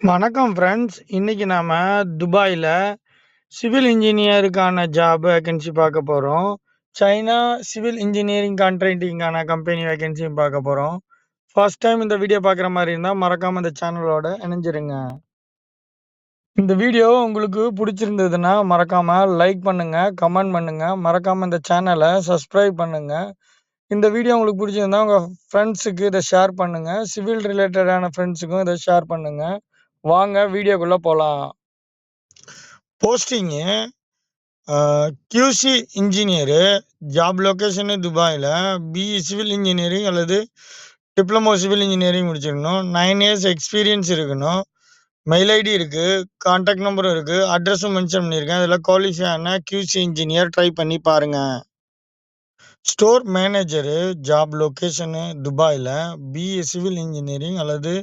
வணக்கம் ஃப்ரெண்ட்ஸ். இன்னைக்கு நாம துபாயில் சிவில் இன்ஜினியருக்கான ஜாப் வேகன்சி பார்க்க போகிறோம் சைனா சிவில் இன்ஜினியரிங் கான்ட்ராக்டிங்கான கம்பெனி வேகன்சியும் பார்க்க போகிறோம் ஃபர்ஸ்ட் டைம் இந்த வீடியோ பார்க்குற மாதிரி இருந்தால் மறக்காமல் இந்த சேனலோட இணைஞ்சிருங்க. இந்த வீடியோ உங்களுக்கு பிடிச்சிருந்ததுன்னா மறக்காமல் லைக் பண்ணுங்கள் கமெண்ட் பண்ணுங்கள் மறக்காமல் இந்த சேனலை சப்ஸ்கிரைப் பண்ணுங்க. இந்த வீடியோ உங்களுக்கு பிடிச்சிருந்தா உங்கள் ஃப்ரெண்ட்ஸுக்கு இதை ஷேர் பண்ணுங்கள் சிவில் ரிலேட்டடான ஃப்ரெண்ட்ஸுக்கும் இதை ஷேர் பண்ணுங்கள் வாங்க வீடியோக்குள்ள போலாம். Posting QC engineer. Job location துபாயில் பிஇ சிவில் இன்ஜினியரிங் அல்லது டிப்ளமோ சிவில் இன்ஜினியரிங் முடிச்சிருக்கணும். நைன் இயர்ஸ் எக்ஸ்பீரியன்ஸ் இருக்கணும். மெயில் ஐடி இருக்கு. கான்டாக்ட் நம்பரும் இருக்கு. அட்ரஸும் மென்ஷன் பண்ணியிருக்கேன். அதில் குவாலிஃபை ஆன கியூசி இன்ஜினியர் ட்ரை பண்ணி பாருங்க. Store manager. ஜாப் லொகேஷனு துபாயில. பிஇ சிவில் இன்ஜினியரிங் அல்லது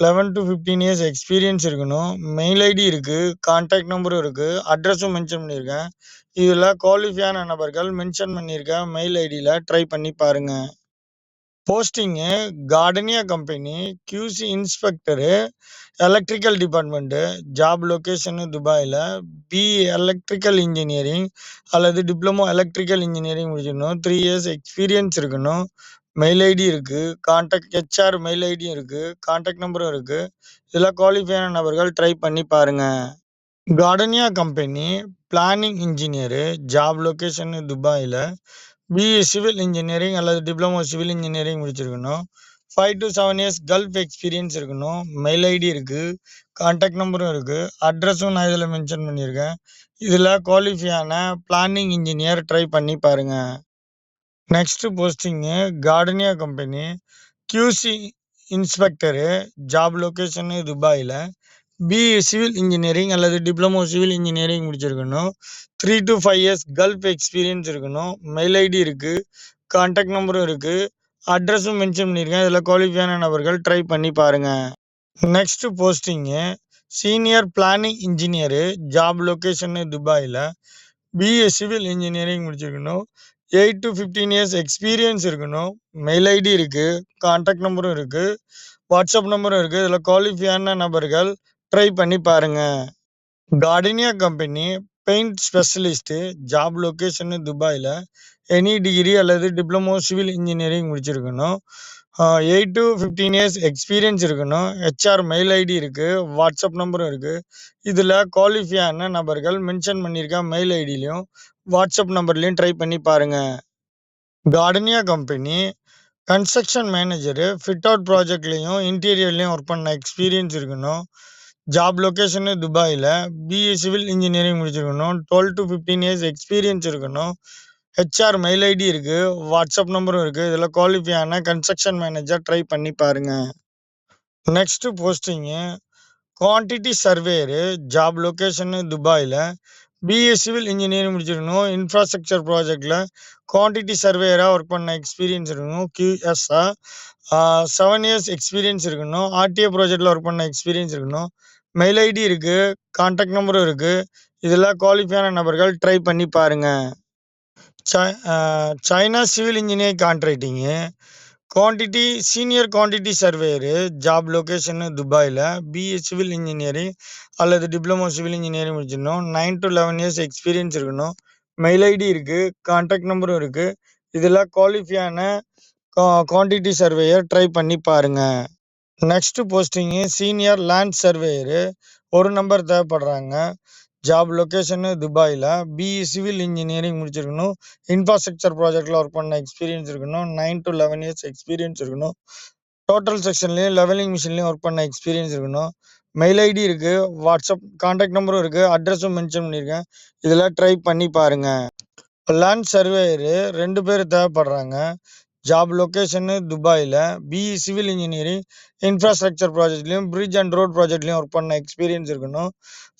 11-15 இயர்ஸ் எக்ஸ்பீரியன்ஸ் இருக்கணும். மெயில் ஐடி இருக்குது கான்டாக்ட் நம்பரும் இருக்குது அட்ரஸும் மென்ஷன் பண்ணியிருக்கேன். இதில் குவாலிஃபையான நபர்கள் மென்ஷன் பண்ணியிருக்க மெயில் ஐடியில் ட்ரை பண்ணி பாருங்கள் posting Gardenia company. QC inspector. Electrical department. Job location துபாயில் பி எலக்ட்ரிக்கல் இன்ஜினியரிங் அல்லது டிப்ளமோ எலக்ட்ரிக்கல் இன்ஜினியரிங் முடிச்சிடணும் த்ரீ இயர்ஸ் எக்ஸ்பீரியன்ஸ் இருக்கணும். மெயில் ஐடி இருக்கு. காண்டாக்ட் ஹெச்ஆர் மெயில் ஐடியும் இருக்கு. காண்டாக்ட் நம்பரும் இருக்கு. இதில் குவாலிஃபையான நபர்கள் ட்ரை பண்ணி பாருங்க. Gardenia company. Planning engineer. Job location துபாயில. பிஇ சிவில் இன்ஜினியரிங் அல்லது டிப்ளமோ சிவில் இன்ஜினியரிங் முடிச்சிருக்கணும். 5-7 இயர்ஸ் கல்ஃப் எக்ஸ்பீரியன்ஸ் இருக்கணும். மெயில் ஐடி இருக்கு. காண்டாக்ட் நம்பரும் இருக்கு. அட்ரஸும் நான் இதில் மென்ஷன் பண்ணியிருக்கேன். இதுல குவாலிஃபையான பிளானிங் இன்ஜினியர் ட்ரை பண்ணி பாருங்க. Next posting Gardenia company. QC inspector. Job location துபாயில் பிஇ சிவில் இன்ஜினியரிங் அல்லது டிப்ளமோ சிவில் இன்ஜினியரிங் முடிச்சிருக்கணும். 3-5 இயர்ஸ் கல்ஃப் எக்ஸ்பீரியன்ஸ் இருக்கணும். மெயில் ஐடி இருக்குது கான்டாக்ட் நம்பரும் இருக்குது அட்ரஸும் மென்ஷன் பண்ணியிருக்கேன். இதில் குவாலிஃபையான நபர்கள் ட்ரை பண்ணி பாருங்கள் next posting senior planning engineer. Job location துபாயில் பிஏ சிவில் இன்ஜினியரிங் முடிச்சிருக்கணும். 8-15 இயர்ஸ் எக்ஸ்பீரியன்ஸ் இருக்கணும். மெயில் ஐடி இருக்கு. கான்டாக்ட் நம்பரும் இருக்கு. வாட்ஸ்அப் நம்பரும் இருக்கு. இதில் குவாலிஃபியான நபர்கள் ட்ரை பண்ணி பாருங்க. Gardenia company. Paint specialist. Job location துபாயில் எனி டிகிரி அல்லது டிப்ளமோ சிவில் இன்ஜினியரிங் முடிச்சிருக்கணும். Eight to fifteen years experience இருக்கணும். ஹெச்ஆர் மெயில் ஐடி இருக்கு. வாட்ஸ்அப் நம்பரும் இருக்கு. இதில் குவாலிஃபை ஆன நபர்கள் மென்ஷன் பண்ணியிருக்க மெயில் ஐடியிலையும் வாட்ஸ்அப் நம்பர்லையும் ட்ரை பண்ணி பாருங்க. Gardenia company. Construction manager. Fit out ப்ராஜெக்ட்லேயும் இன்டீரியர்லேயும் ஒர்க் பண்ண எக்ஸ்பீரியன்ஸ் இருக்கணும். ஜாப் லொகேஷனு துபாயில் பிஏ சிவில் இன்ஜினியரிங் முடிச்சிருக்கணும். 12-15 இயர்ஸ் எக்ஸ்பீரியன்ஸ் இருக்கணும். ஹெச்ஆர் மெயில் ஐடி இருக்குது வாட்ஸ்அப் நம்பரும் இருக்குது இதில் குவாலிஃபை ஆனால் கன்ஸ்ட்ரக்ஷன் மேனேஜர் ட்ரை பண்ணி பாருங்க. Next posting quantity surveyor. Job location துபாயில் பிஇ சிவில் இன்ஜினியரிங் முடிச்சிருக்கணும். இன்ஃப்ராஸ்ட்ரக்சர் ப்ராஜெக்டில் குவான்டிட்டி சர்வேயராக ஒர்க் பண்ண எக்ஸ்பீரியன்ஸ் இருக்கணும். கியூஎஸ்ஆ. அ 7 இயர்ஸ் எக்ஸ்பீரியன்ஸ் இருக்கணும். ஆர்டிஏ ப்ராஜெக்டில் ஒர்க் பண்ண எக்ஸ்பீரியன்ஸ் இருக்கணும். மெயில் ஐடி இருக்குது கான்டாக்ட் நம்பரும் இருக்குது இதில் குவாலிஃபையான நபர்கள் ட்ரை பண்ணி பாருங்கள் சை China civil engineering contracting. Quantity senior quantity surveyor. Job location துபாயில் பிஏ சிவில் இன்ஜினியரிங் அல்லது டிப்ளமோ சிவில் இன்ஜினியரிங் முடிச்சிடணும் nine to eleven years experience இருக்கணும். மெயில் ஐடி இருக்குது கான்டாக்ட் நம்பரும் இருக்குது இதெல்லாம் குவாலிஃபியான குவான்டிட்டி சர்வேயர் ட்ரை பண்ணி பாருங்கள் next posting senior land surveyor. ஒரு நம்பர் தேவைப்படுறாங்க. ஜாப் லொகேஷனு துபாயில் பிஇ சிவில் இன்ஜினியரிங் முடிச்சிருக்கணும். இன்ஃப்ராஸ்ட்ரக்சர் ப்ராஜெக்டில் ஒர்க் பண்ண எக்ஸ்பீரியன்ஸ் இருக்கணும். 9-11 இயர்ஸ் எக்ஸ்பீரியன்ஸ் இருக்கணும். டோட்டல் செக்ஷன்லேயும் லெவலிங் மிஷின்லேயும் ஒர்க் பண்ண எக்ஸ்பீரியன்ஸ் இருக்கணும். மெயில் ஐடி இருக்கு. வாட்ஸ்அப் கான்டாக்ட் நம்பரும் இருக்கு. அட்ரஸும் மென்ஷன் பண்ணியிருக்கேன். இதெல்லாம் ட்ரை பண்ணி பாருங்க. லேண்ட் சர்வேயரு ரெண்டு பேர் தேவைப்படுறாங்க. ஜாப் லொக்கேஷனு துபாயில் பிஇ சிவில் இன்ஜினியரிங், இன்ஃப்ராஸ்ட்ரக்சர் ப்ராஜெக்ட்லேயும் பிரிட்ஜ் அண்ட் ரோட் ப்ராஜெக்ட்லேயும் ஒர்க் பண்ண எக்ஸ்பீரியன்ஸ் இருக்கணும்.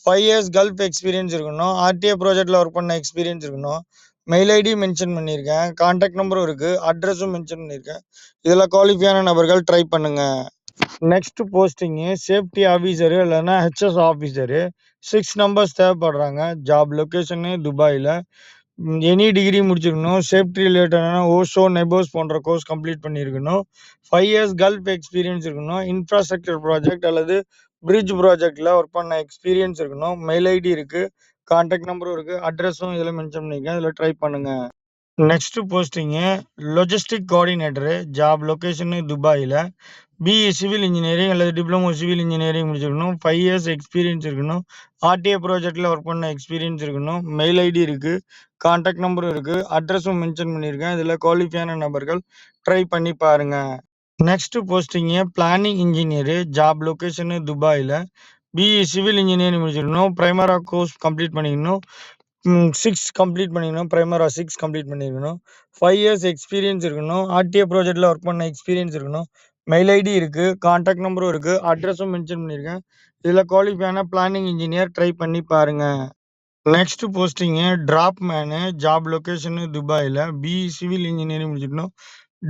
ஃபைவ் இயர்ஸ் கல்ஃப் எக்ஸ்பீரியன்ஸ் இருக்கணும். ஆர்டிஏ ப்ராஜெக்ட்ல ஒர்க் பண்ண எக்ஸ்பீரியன்ஸ் இருக்கணும். மெயில் ஐடி மென்ஷன் பண்ணியிருக்கேன். கான்டாக்ட் நம்பரும் இருக்குது அட்ரஸும் மென்ஷன் பண்ணியிருக்கேன். இதில் குவாலிஃபையான நபர்கள் ட்ரை பண்ணுங்கள் நெக்ஸ்ட் போஸ்டிங்கு சேஃப்டி ஆஃபீஸரு இல்லைன்னா ஹெச்எஸ் ஆஃபீஸரு சிக்ஸ் நம்பர்ஸ் தேவைப்படுறாங்க. ஜாப் லொக்கேஷனு துபாயில் எனி டிகிரி முடிச்சிருக்கணும். சேஃப்டி ரிலேட்டடான ஓஷோ, நெபோஸ் போன்ற கோர்ஸ் கம்ப்ளீட் பண்ணியிருக்கணும். ஃபைவ் இயர்ஸ் கல்ஃப் எக்ஸ்பீரியன்ஸ் இருக்கணும். இன்ஃப்ராஸ்ட்ரக்சர் ப்ராஜெக்ட் அல்லது பிரிட்ஜ் ப்ராஜெக்ட்ல ஒர்க் பண்ண எக்ஸ்பீரியன்ஸ் இருக்கணும். மெயில் ஐடி இருக்கு. கான்டாக்ட் நம்பரும் இருக்கு. அட்ரஸும் இதில் மென்ஷன் பண்ணியிருக்கேன். இதுல ட்ரை பண்ணுங்க. Next posting logistic coordinator. Job location துபாயில் பிஇ சிவில் இன்ஜினியரிங் அல்லது டிப்ளமோ சிவில் இன்ஜினியரிங் முடிச்சிருக்கணும். ஃபைவ் இயர்ஸ் எக்ஸ்பீரியன்ஸ் இருக்கணும். ஆர்டிஏ ப்ராஜெக்டில் ஒர்க் பண்ண எக்ஸ்பீரியன்ஸ் இருக்கணும். மெயில் ஐடி இருக்கு. கான்டாக்ட் நம்பரும் இருக்கு. அட்ரஸும் மென்ஷன் பண்ணியிருக்கேன். இதில் குவாலிஃபையான நபர்கள் ட்ரை பண்ணி பாருங்க. Next posting planning engineer. Job location துபாயில் பிஇ சிவில் இன்ஜினியரிங் முடிச்சிருக்கணும். ப்ரைமரா கோர்ஸ் கம்ப்ளீட் பண்ணிக்கணும். சிக்ஸ் கம்ப்ளீட் பண்ணிக்கணும். ப்ரைமரா சிக்ஸ் கம்ப்ளீட் பண்ணியிருக்கணும். ஃபைவ் இயர்ஸ் எக்ஸ்பீரியன்ஸ் இருக்கணும். ஆர்டிஏ ப்ராஜெக்டில் ஒர்க் பண்ண எக்ஸ்பீரியன்ஸ் இருக்கணும். மெயில் ஐடி இருக்குது காண்டாக்ட் நம்பரும் இருக்குது அட்ரஸும் மென்ஷன் பண்ணியிருக்கேன். இதில் குவாலிஃபையான பிளானிங் இன்ஜினியர் ட்ரை பண்ணி பாருங்கள் next posting draughtsman. Job location துபாயில் பிஇ சிவில் இன்ஜினியரிங் முடிச்சிடணும்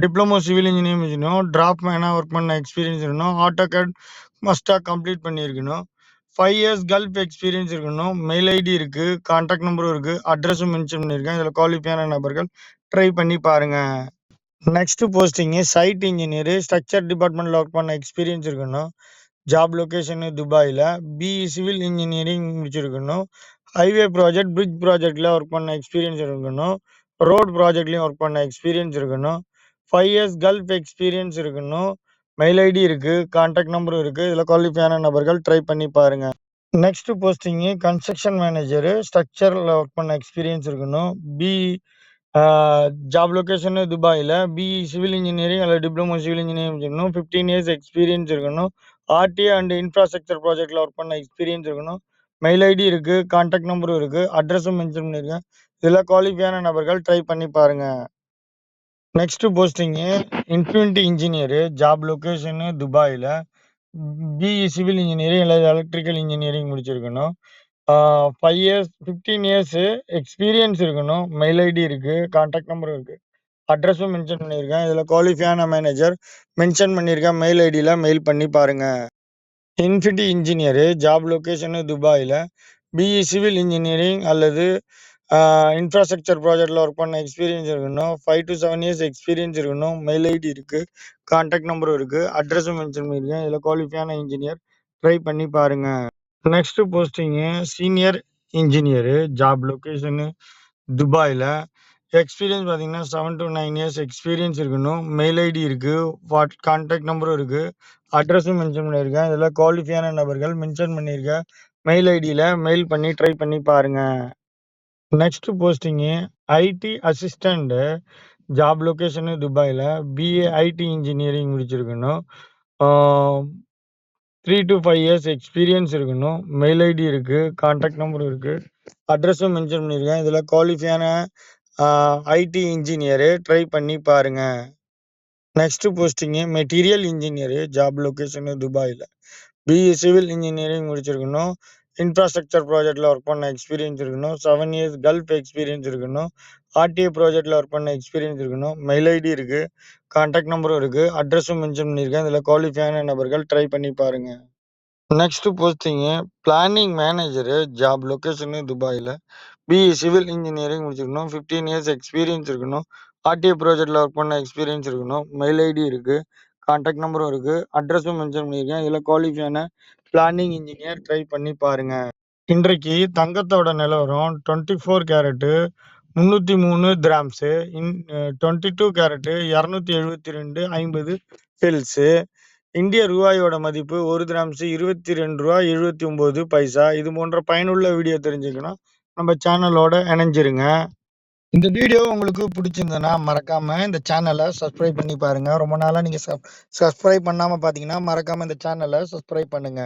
டிப்ளமோ சிவில் இன்ஜினியரிங் முடிச்சிடணும் டிராப் மேனாக ஒர்க் பண்ண எக்ஸ்பீரியன்ஸ் இருக்கணும். ஆட்டோகேட் மஸ்டாக கம்ப்ளீட் பண்ணியிருக்கணும். ஃபைவ் இயர்ஸ் கல்ஃப் எக்ஸ்பீரியன்ஸ் இருக்கணும். மெயில் ஐடி இருக்குது கான்டாக்ட் நம்பரும் இருக்குது அட்ரஸும் மென்ஷன் பண்ணியிருக்கேன். இதில் குவாலிஃபையான நபர்கள் ட்ரை பண்ணி பாருங்கள் next posting site engineer. Structure டிபார்ட்மெண்ட்டில் ஒர்க் பண்ண எக்ஸ்பீரியன்ஸ் இருக்கணும். ஜாப் லொகேஷனு துபாயில் பிஇ சிவில் இன்ஜினியரிங் முடிச்சிருக்கணும். ஹைவே ப்ராஜெக்ட், பிரிட்ஜ் ப்ராஜெக்டில் ஒர்க் பண்ண எக்ஸ்பீரியன்ஸ் இருக்கணும். ரோட் ப்ராஜெக்ட்லேயும் ஒர்க் பண்ண எக்ஸ்பீரியன்ஸ் இருக்கணும். ஃபைவ் இயர்ஸ் கல்ஃப் எக்ஸ்பீரியன்ஸ் இருக்கணும். மெயில் ஐடி இருக்குது கான்டாக்ட் நம்பரும் இருக்குது இதில் குவாலிஃபையான நபர்கள் ட்ரை பண்ணி பாருங்கள் நெக்ஸ்ட் போஸ்டிங்கு கன்ஸ்ட்ரக்ஷன் மேனேஜரு. ஸ்ட்ரக்சரில் ஒர்க் பண்ண எக்ஸ்பீரியன்ஸ் இருக்கணும். பி ஜாப் லொகேஷனு துபாயில் பி சிவில் இன்ஜினியரிங் அல்லது டிப்ளமோ சிவில் இன்ஜினியரிங் இருக்கணும் ஃபிஃப்டீன் இயர்ஸ் எக்ஸ்பீரியன்ஸ் இருக்கணும். ஆர்டிஏ அண்ட் இன்ஃப்ராஸ்ட்ரக்சர் ப்ராஜெக்டில் ஒர்க் பண்ண எக்ஸ்பீரியன்ஸ் இருக்கணும். மெயில் ஐடி இருக்குது கான்டாக்ட் நம்பரும் இருக்குது அட்ரஸும் மென்ஷன் பண்ணியிருக்கேன். இதில் குவாலிஃபையான நபர்கள் ட்ரை பண்ணி பாருங்கள் next posting infinity engineer. Job location துபாயில் பிஇ சிவில் இன்ஜினியரிங் அல்லது எலக்ட்ரிக்கல் இன்ஜினியரிங் முடிச்சிருக்கணும். Five years fifteen years experience இருக்கணும். மெயில் ஐடி இருக்கு. கான்டாக்ட் நம்பரும் இருக்குது அட்ரஸும் மென்ஷன் பண்ணியிருக்கேன். இதுல குவாலிஃபையான மேனேஜர் மென்ஷன் பண்ணியிருக்கேன். மெயில் ஐடில மெயில் பண்ணி பாருங்க. Infinity engineer. ஜாப் லொகேஷனு துபாயில. பிஇ சிவில் இன்ஜினியரிங் அல்லது இன்ஃப்ராஸ்ட்ரக்சர் ப்ராஜெக்ட்டில் ஒர்க் பண்ண எக்ஸ்பீரியன்ஸ் இருக்கணும். 5-7 இயர்ஸ் எக்ஸ்பீரியன்ஸ் இருக்கணும். மெயில் ஐடி இருக்குது காண்டாக்ட் நம்பரும் இருக்கு. அட்ரஸும் மென்ஷன் பண்ணியிருக்கேன். இதில் குவாலிஃபையான இன்ஜினியர் ட்ரை பண்ணி பாருங்க. Next posting senior engineer. Job location துபாயில் எக்ஸ்பீரியன்ஸ் பார்த்தீங்கன்னா 7-9 இயர்ஸ் எக்ஸ்பீரியன்ஸ் இருக்கணும். மெயில் ஐடி இருக்கு. வாட் கான்டாக்ட் நம்பரும் இருக்கு. அட்ரஸும் மென்ஷன் பண்ணியிருக்கேன். இதில் குவாலிஃபையான நபர்கள் மென்ஷன் பண்ணியிருக்கேன் மெயில் ஐடியில் மெயில் பண்ணி ட்ரை பண்ணி பாருங்க. Next posting IT assistant job location துபாயில் பிஏ ஐடி இன்ஜினியரிங் முடிச்சிருக்கணும். Three to five years experience இருக்கணும். மெயில் ஐடி இருக்குது கான்டாக்ட் நம்பர் இருக்குது அட்ரஸும் மென்ஷன் பண்ணியிருக்கேன். இதில் குவாலிஃபையான ஐடி இன்ஜினியரு ட்ரை பண்ணி பாருங்க. Next posting material engineer. Job location துபாயில் பிஇ சிவில் இன்ஜினியரிங் முடிச்சிருக்கணும். இன்ஃப்ராஸ்ட்ரக்சர் ப்ராஜெக்டில் ஒர்க் பண்ண எக்ஸ்பீரியன்ஸ் இருக்கணும். செவன் இயர்ஸ் கல்ஃப் எக்ஸ்பீரியன்ஸ் இருக்கணும். ஆர்டிஏ ப்ராஜெக்டில் ஒர்க் பண்ண எக்ஸ்பீரியன்ஸ் இருக்கணும். மெயில் ஐடி இருக்கு. கான்டாக்ட் நம்பரும் இருக்கு. அட்ரஸும் மென்ஷன் பண்ணியிருக்கேன். இதில் குவாலிஃபையான நபர்கள் ட்ரை பண்ணி பாருங்க. Next posting planning manager. Job location துபாயில் பிஇ சிவில் இன்ஜினியரிங் முடிச்சிருக்கணும். 15 இயர்ஸ் எக்ஸ்பீரியன்ஸ் இருக்கணும். ஆர்டிஏ ப்ராஜெக்டில் ஒர்க் பண்ண எக்ஸ்பீரியன்ஸ் இருக்கணும். மெயில் ஐடி இருக்கு. கான்டாக்ட் நம்பரும் இருக்குது அட்ரஸும் மென்ஷன் பண்ணியிருக்கேன். இதில் குவாலிஃபையான பிளானிங் இன்ஜினியர் ட்ரை பண்ணி பாருங்க. இன்றைக்கு தங்கத்தோட நிலவரம் டுவெண்ட்டி ஃபோர் கேரட்டு முந்நூற்றி மூணு grams in twenty two carat இரநூத்தி எழுபத்தி ரெண்டு ஐம்பது செல்ஸு இந்திய ரூபாயோட மதிப்பு ஒரு கிராம்ஸு இருபத்தி ரெண்டு ரூபா எழுபத்தி ஒம்பது பைசா. இது போன்ற பயனுள்ள வீடியோ தெரிஞ்சுக்கணும் நம்ம சேனலோட இணைஞ்சிருங்க. இந்த வீடியோ உங்களுக்கு பிடிச்சிருந்ததுன்னா மறக்காம இந்த சேனலை சப்ஸ்கிரைப் பண்ணி பாருங்க. ரொம்ப நாளா நீங்க சப் சப்ஸ்கிரைப் பண்ணாம பார்த்தீங்கன்னா, மறக்காம இந்த சேனலை சப்ஸ்கிரைப் பண்ணுங்க.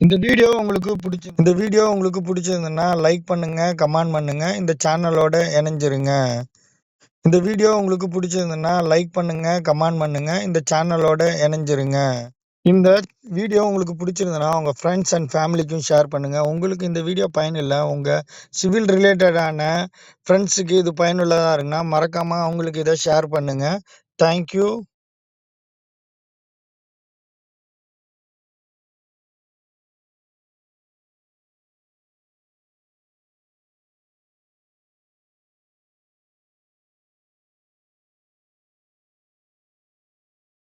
இந்த வீடியோ உங்களுக்கு பிடிச்சி இந்த வீடியோ உங்களுக்கு பிடிச்சிருந்ததுன்னா லைக் பண்ணுங்க, கமெண்ட் பண்ணுங்க. இந்த சேனலோட இணைஞ்சிருங்க. இந்த வீடியோ உங்களுக்கு பிடிச்சிருந்ததுன்னா லைக் பண்ணுங்க, கமெண்ட் பண்ணுங்க. இந்த சேனலோட இணைஞ்சிருங்க. இந்த வீடியோ உங்களுக்கு பிடிச்சிருந்தனா உங்கள் ஃப்ரெண்ட்ஸ் அண்ட் ஃபேமிலிக்கும் ஷேர் பண்ணுங்கள் உங்களுக்கு இந்த வீடியோ பயனில்லை உங்கள் சிவில் ரிலேட்டடான ஃப்ரெண்ட்ஸுக்கு இது பயனுள்ளதாக இருக்குன்னா, மறக்காமல் அவங்களுக்கு இதை ஷேர் பண்ணுங்கள் தேங்க் யூ.